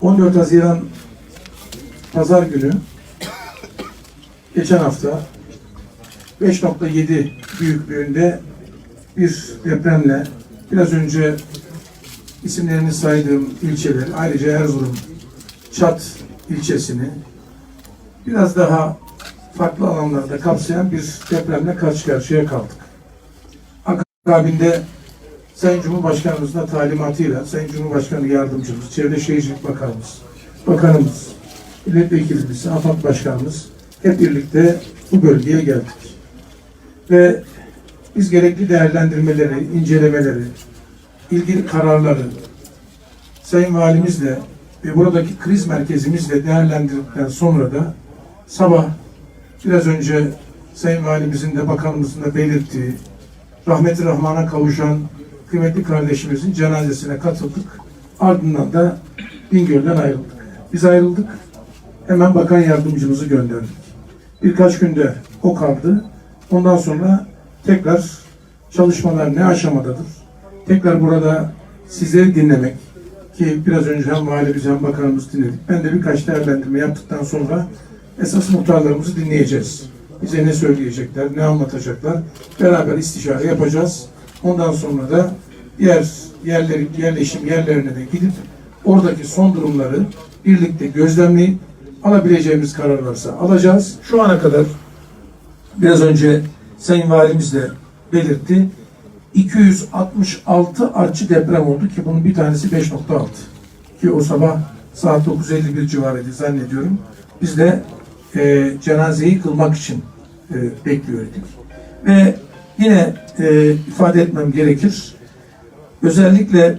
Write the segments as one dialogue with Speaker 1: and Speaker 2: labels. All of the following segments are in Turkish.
Speaker 1: 14 Haziran Pazar günü geçen hafta 5.7 büyüklüğünde bir depremle biraz önce isimlerini saydığım ilçeler, ayrıca Erzurum, Çat ilçesini biraz daha farklı alanlarda kapsayan bir depremle karşı karşıya kaldık. Akabinde Sayın Cumhurbaşkanımızın da talimatıyla Sayın Cumhurbaşkanı Yardımcımız, Çevre Şehircilik Bakanımız, Bakanımız, Milletvekilimiz, AFAD Başkanımız hep birlikte bu bölgeye geldik. Ve biz gerekli değerlendirmeleri, incelemeleri, ilgili kararları Sayın Valimizle ve buradaki kriz merkezimizle değerlendirdikten sonra da sabah biraz önce Sayın Valimizin de bakanımızın da belirttiği rahmeti rahmana kavuşan kıymetli kardeşimizin cenazesine katıldık. Ardından da Bingöl'den ayrıldık. Biz ayrıldık. Hemen bakan yardımcımızı gönderdik. Birkaç günde o kaldı. Ondan sonra tekrar çalışmalar ne aşamadadır? Tekrar burada sizleri dinlemek ki biraz önce hem valimiz hem bakanımız dinledik. Ben de birkaç değerlendirme yaptıktan sonra esas muhtarlarımızı dinleyeceğiz. Bize ne söyleyecekler, ne anlatacaklar. Beraber istişare yapacağız. Ondan sonra da diğer yerlerin yerleşim yerlerine de gidip oradaki son durumları birlikte gözlemleyip alabileceğimiz karar varsa alacağız. Şu ana kadar biraz önce Sayın Valimiz de belirtti. 266 artçı deprem oldu ki bunun bir tanesi 5.6 ki o sabah saat 9.51 civarıydı zannediyorum. Biz de e, cenazeyi kılmak için e, bekliyorduk. Ve yine e, ifade etmem gerekir. Özellikle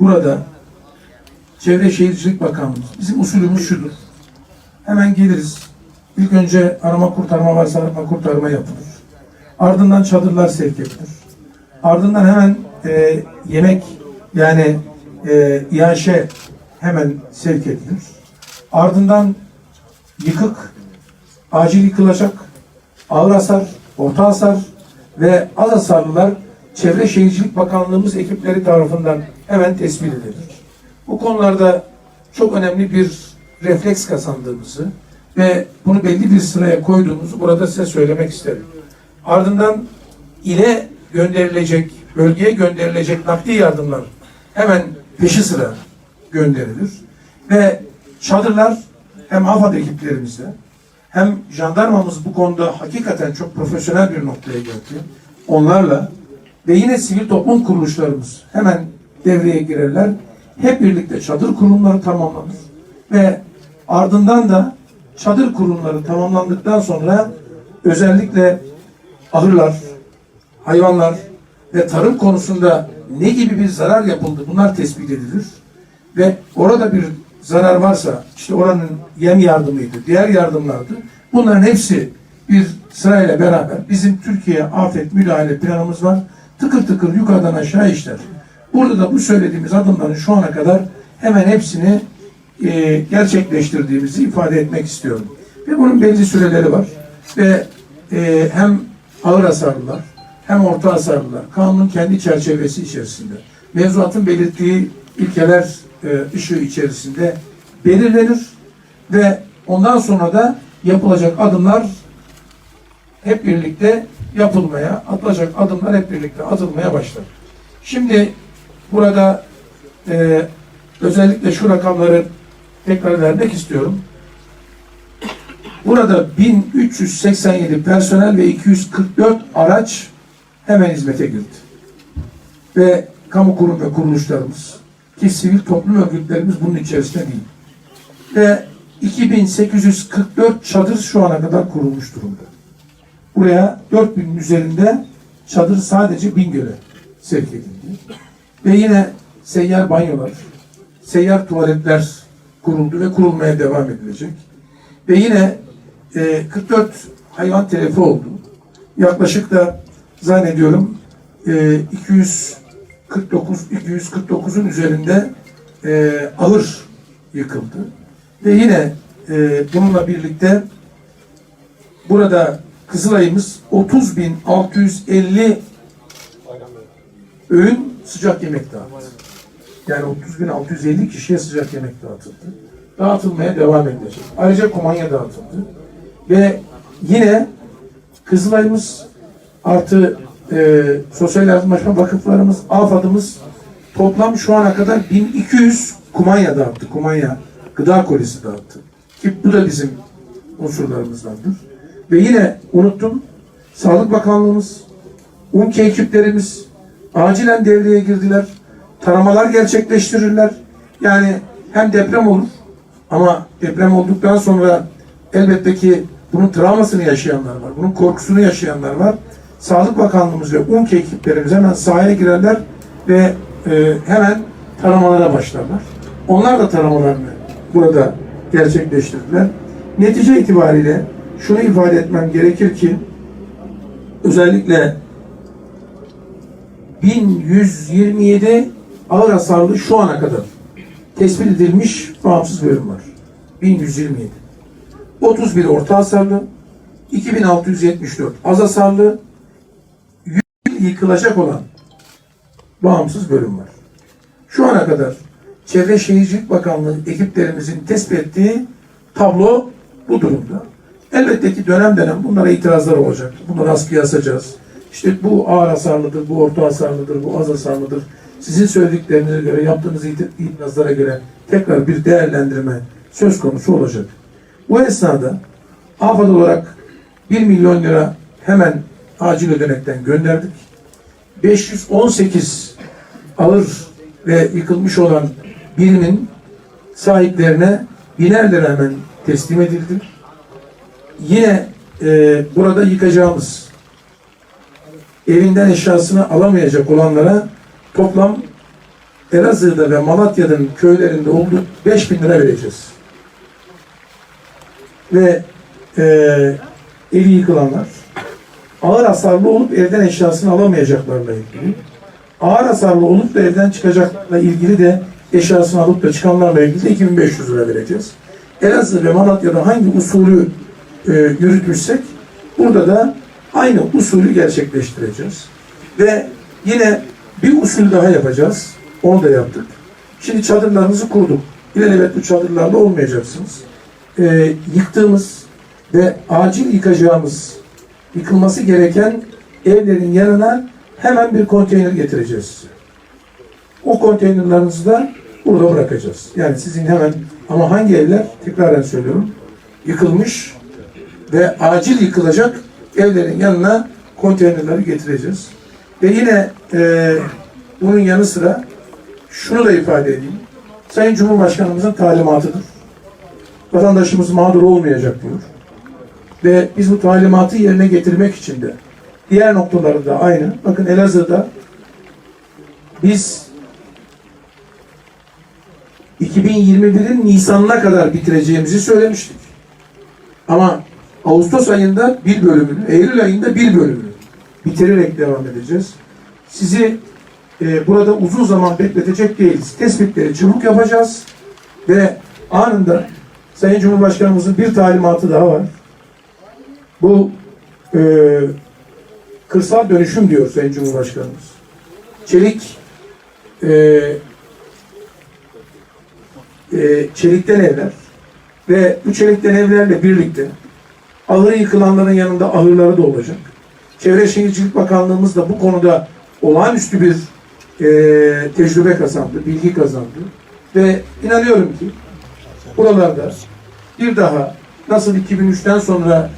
Speaker 1: burada Çevre Şehircilik Bakanlığımız, bizim usulümüz şudur. Hemen geliriz. İlk önce arama kurtarma varsa arama kurtarma yapılır. Ardından çadırlar sevk edilir. Ardından hemen e, yemek yani e, iaşe hemen sevk edilir. Ardından yıkık, acil yıkılacak, ağır hasar, orta hasar ve az hasarlılar Çevre Şehircilik Bakanlığımız ekipleri tarafından hemen tespit edilir. Bu konularda çok önemli bir refleks kazandığımızı ve bunu belli bir sıraya koyduğumuzu burada size söylemek isterim. Ardından ile gönderilecek, bölgeye gönderilecek nakdi yardımlar hemen peşi sıra gönderilir. Ve çadırlar hem AFAD ekiplerimizle hem jandarmamız bu konuda hakikaten çok profesyonel bir noktaya geldi. Onlarla ve yine sivil toplum kuruluşlarımız hemen devreye girerler. Hep birlikte çadır kurumları tamamlanır. Ve ardından da çadır kurumları tamamlandıktan sonra özellikle ahırlar, hayvanlar ve tarım konusunda ne gibi bir zarar yapıldı bunlar tespit edilir. Ve orada bir zarar varsa işte oranın yem yardımıydı, diğer yardımlardı. Bunların hepsi bir sırayla beraber bizim Türkiye afet müdahale planımız var. Tıkır tıkır yukarıdan aşağı işler. Burada da bu söylediğimiz adımların şu ana kadar hemen hepsini e, gerçekleştirdiğimizi ifade etmek istiyorum. Ve bunun belli süreleri var. Ve e, hem ağır hasarlılar hem orta hasarlılar kanunun kendi çerçevesi içerisinde mevzuatın belirttiği ilkeler e, ışığı içerisinde belirlenir ve ondan sonra da yapılacak adımlar hep birlikte yapılmaya, atılacak adımlar hep birlikte atılmaya başlar. Şimdi burada e, özellikle şu rakamları tekrar vermek istiyorum. Burada 1387 personel ve 244 araç hemen hizmete girdi. Ve kamu kurum ve kuruluşlarımız ki sivil toplum örgütlerimiz bunun içerisinde değil. Ve 2844 çadır şu ana kadar kurulmuş durumda. Buraya 4000'in üzerinde çadır sadece Bingöl'e sevk edildi. Ve yine seyyar banyolar, seyyar tuvaletler kuruldu ve kurulmaya devam edilecek. Ve yine e, 44 hayvan telefi oldu. Yaklaşık da zannediyorum e, 249 249'un üzerinde e, ahır yıkıldı. Ve yine e, bununla birlikte burada Kızılay'ımız 30.650 öğün sıcak yemek dağıttı. Yani 30.650 kişiye sıcak yemek dağıtıldı. Dağıtılmaya devam edilecek. Ayrıca kumanya dağıtıldı. Ve yine Kızılay'ımız artı e, sosyal yardımlaşma vakıflarımız, AFAD'ımız toplam şu ana kadar 1200 kumanya dağıttı. Kumanya gıda kolisi dağıttı. Ki bu da bizim unsurlarımızdandır. Ve yine unuttum Sağlık Bakanlığımız, UNKE ekiplerimiz acilen devreye girdiler. Taramalar gerçekleştirirler. Yani hem deprem olur ama deprem olduktan sonra elbette ki bunun travmasını yaşayanlar var. Bunun korkusunu yaşayanlar var. Sağlık Bakanlığımız ve UNKE ekiplerimiz hemen sahaya girerler ve e, hemen taramalara başlarlar. Onlar da taramalarını burada gerçekleştirdiler. Netice itibariyle şunu ifade etmem gerekir ki özellikle 1127 ağır hasarlı şu ana kadar tespit edilmiş bağımsız bölüm var. 1127. 31 orta hasarlı, 2674 az hasarlı, 100 yıkılacak olan bağımsız bölüm var. Şu ana kadar Çevre Şehircilik Bakanlığı ekiplerimizin tespit ettiği tablo bu durumda. Elbette ki dönem dönem bunlara itirazlar olacak. Bunları askıya asacağız. İşte bu ağır hasarlıdır, bu orta hasarlıdır, bu az hasarlıdır. Sizin söylediklerinize göre, yaptığınız iti- itirazlara göre tekrar bir değerlendirme söz konusu olacak. Bu esnada AFAD olarak 1 milyon lira hemen acil ödenekten gönderdik. 518 ağır ve yıkılmış olan birimin sahiplerine biner lira hemen teslim edildi. Yine e, burada yıkacağımız evinden eşyasını alamayacak olanlara toplam Elazığ'da ve Malatya'nın köylerinde olduğu 5000 lira vereceğiz. Ve e, evi yıkılanlar ağır hasarlı olup evden eşyasını alamayacaklarla ilgili ağır hasarlı olup da evden çıkacakla ilgili de eşyasını alıp da çıkanlarla ilgili de 2500 lira vereceğiz. Elazığ ve Malatya'da hangi usulü e, yürütmüşsek burada da aynı usulü gerçekleştireceğiz. Ve yine bir usul daha yapacağız. Onu da yaptık. Şimdi çadırlarımızı kurduk. İlelebet bu çadırlarla olmayacaksınız. E, yıktığımız ve acil yıkacağımız, yıkılması gereken evlerin yanına hemen bir konteyner getireceğiz. O konteynerlarınızı da burada bırakacağız. Yani sizin hemen ama hangi evler tekraren söylüyorum yıkılmış ve acil yıkılacak evlerin yanına konteynerleri getireceğiz. Ve yine e, bunun yanı sıra şunu da ifade edeyim. Sayın Cumhurbaşkanımızın talimatıdır. Vatandaşımız mağdur olmayacak diyor. Ve biz bu talimatı yerine getirmek için de diğer noktaları da aynı. Bakın Elazığ'da biz 2021'in Nisan'ına kadar bitireceğimizi söylemiştik. Ama Ağustos ayında bir bölümünü, Eylül ayında bir bölümünü bitirerek devam edeceğiz. Sizi e, burada uzun zaman bekletecek değiliz. Tespitleri çabuk yapacağız ve anında Sayın Cumhurbaşkanımızın bir talimatı daha var. Bu e, kırsal dönüşüm diyor Sayın Cumhurbaşkanımız. Çelik e, e, çelikten evler ve bu çelikten evlerle birlikte ahırı yıkılanların yanında ahırları da olacak. Çevre Şehircilik Bakanlığımız da bu konuda olağanüstü bir e, tecrübe kazandı, bilgi kazandı. Ve inanıyorum ki buralarda bir daha nasıl 2003'ten sonra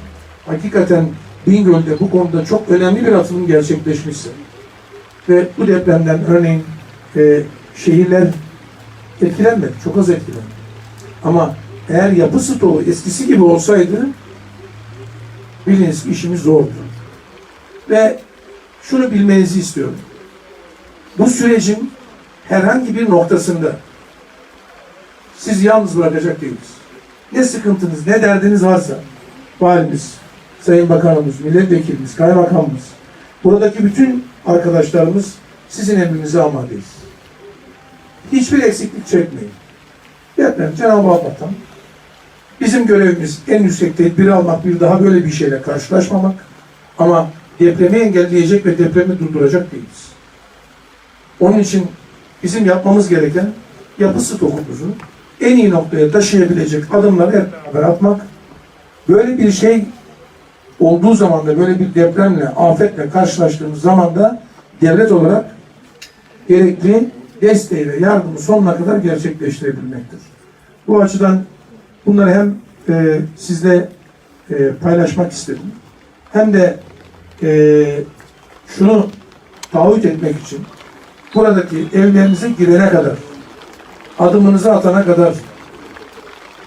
Speaker 1: hakikaten Bingöl'de bu konuda çok önemli bir atılım gerçekleşmişse ve bu depremden örneğin e, şehirler etkilenmedi, çok az etkilendi. Ama eğer yapı stoğu eskisi gibi olsaydı biliniz ki işimiz zordu. Ve şunu bilmenizi istiyorum. Bu sürecin herhangi bir noktasında siz yalnız bırakacak değiliz. Ne sıkıntınız, ne derdiniz varsa valimiz, sayın bakanımız, milletvekilimiz, kaymakamımız, buradaki bütün arkadaşlarımız sizin emrinize amadeyiz. Hiçbir eksiklik çekmeyin. Deprem Cenab-ı Allah'tan bizim görevimiz en yüksek tedbiri almak, bir daha böyle bir şeyle karşılaşmamak. Ama depremi engelleyecek ve depremi durduracak değiliz. Onun için bizim yapmamız gereken yapı stokumuzu en iyi noktaya taşıyabilecek adımları hep beraber atmak. Böyle bir şey olduğu zaman da böyle bir depremle, afetle karşılaştığımız zaman da devlet olarak gerekli desteği ve yardımı sonuna kadar gerçekleştirebilmektir. Bu açıdan bunları hem e, sizle e, paylaşmak istedim. Hem de e, şunu taahhüt etmek için buradaki evlerinize girene kadar adımınızı atana kadar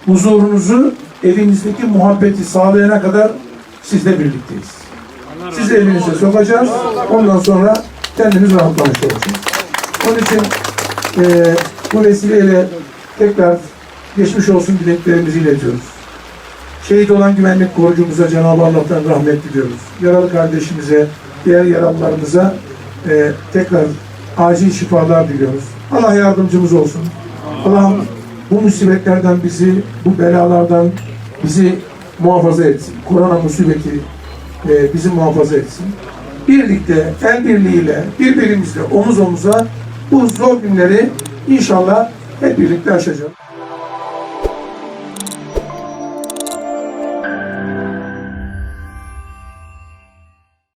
Speaker 1: huzurunuzu evinizdeki muhabbeti sağlayana kadar sizle birlikteyiz. Sizi evinize sokacağız. Ondan sonra kendiniz rahatlamış olacağız. Onun için e, bu vesileyle tekrar geçmiş olsun dileklerimizi iletiyoruz. Şehit olan güvenlik korucumuza Cenab-ı Allah'tan rahmet diliyoruz. Yaralı kardeşimize, diğer yaralılarımıza e, tekrar acil şifalar diliyoruz. Allah yardımcımız olsun. Allah bu musibetlerden bizi, bu belalardan bizi muhafaza etsin. Korona musibeti e, bizi muhafaza etsin. Birlikte, el birliğiyle, birbirimizle omuz omuza bu zor günleri inşallah hep birlikte aşacağız.